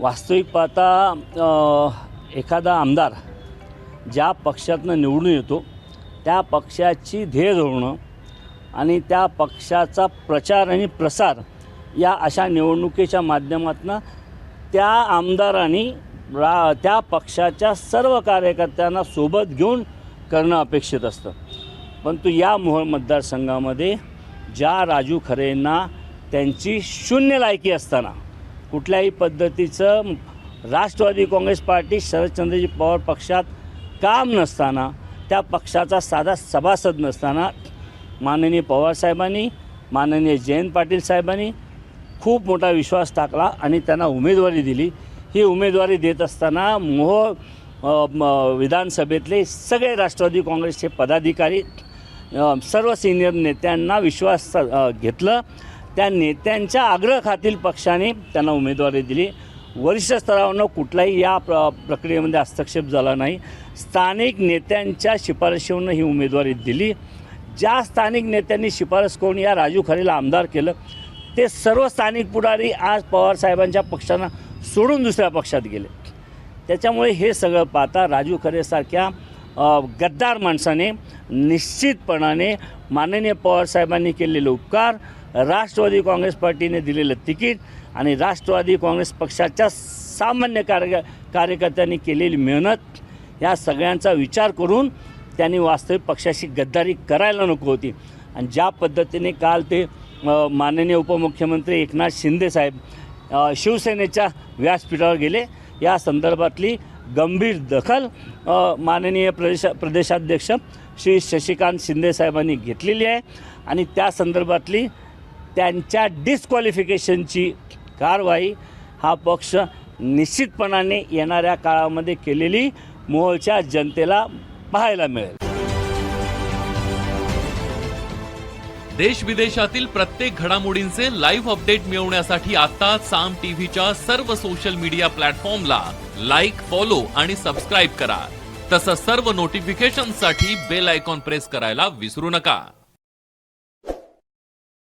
वास्तविक पाहता एखादा आमदार ज्या पक्षातनं निवडून येतो त्या पक्षाची ध्येय धोरणं आणि त्या पक्षाचा प्रचार आणि प्रसार या अशा निवडणुकीच्या माध्यमातून त्या आमदारांनी रा त्या पक्षाच्या सर्व कार्यकर्त्यांना सोबत घेऊन करणं अपेक्षित असतं. परंतु या मोहोळ मतदारसंघामध्ये ज्या राजू खरेंना त्यांची शून्य लायकी असताना कुठल्याही पद्धतीचं राष्ट्रवादी काँग्रेस पार्टी शरदचंद्रजी पवार पक्षात काम नसताना त्या पक्षाचा साधा सभासद नसताना माननीय पवारसाहेबांनी माननीय जयंत पाटील साहेबांनी खूप मोठा विश्वास टाकला आणि त्यांना उमेदवारी दिली. ही उमेदवारी देत असताना मोह म- विधानसभेतले सगळे राष्ट्रवादी काँग्रेसचे पदाधिकारी सर्व सिनियर नेत्यांना विश्वास घेतलं. त्यांनी त्या नेत्यांच्या आग्रहाखातील पक्षाने त्यांना उमेदवारी दिली. वरिष्ठ स्तरावरनं कुठलाही या प्र प्रक्रियेमध्ये हस्तक्षेप झाला नाही. स्थानिक नेत्यांच्या शिफारशीवरनं ही उमेदवारी दिली. ज्या स्थानिक नेत्यांनी शिफारस करून या राजू खरेला आमदार केलं ते सर्व स्थानिक पुढारी आज पवारसाहेबांच्या पक्षांना सोडून दुसऱ्या पक्षात गेले. त्याच्यामुळे हे सगळं पाहता राजू खरेसारख्या गद्दार माणसाने निश्चितपणाने माननीय पवारसाहेबांनी केलेले उपकार राष्ट्रवादी काँग्रेस पार्टीने दिलेलं तिकीट आणि राष्ट्रवादी काँग्रेस पक्षाच्या सामान्य कार्य कार्यकर्त्यांनी केलेली मेहनत या सगळ्यांचा विचार करून त्यांनी वास्तविक पक्षाशी गद्दारी करायला नको होती. आणि ज्या पद्धतीने काल ते माननीय उपमुख्यमंत्री एकनाथ शिंदेसाहेब शिवसेनेच्या व्यासपीठावर गेले या संदर्भातली गंभीर दखल माननीय प्रदेश प्रदेशाध्यक्ष श्री शशिकांत शिंदेसाहेबांनी घेतलेली आहे. आणि त्या संदर्भातली त्यांच्या डिस्क्वालिफिकेशनची कारवाई हा पक्ष निश्चितपणाने येणाऱ्या काळामध्ये केलेली मोहोळच्या जनतेला पाहायला मिळेल. देश विदेशातील प्रत्येक घडामोडींचे लाईव्ह अपडेट मिळवण्यासाठी आता साम टीव्हीच्या सर्व सोशल मीडिया प्लॅटफॉर्मला लाईक फॉलो आणि सबस्क्राईब करा. तसंच सर्व नोटिफिकेशनसाठी बेल आयकॉन प्रेस करायला विसरू नका.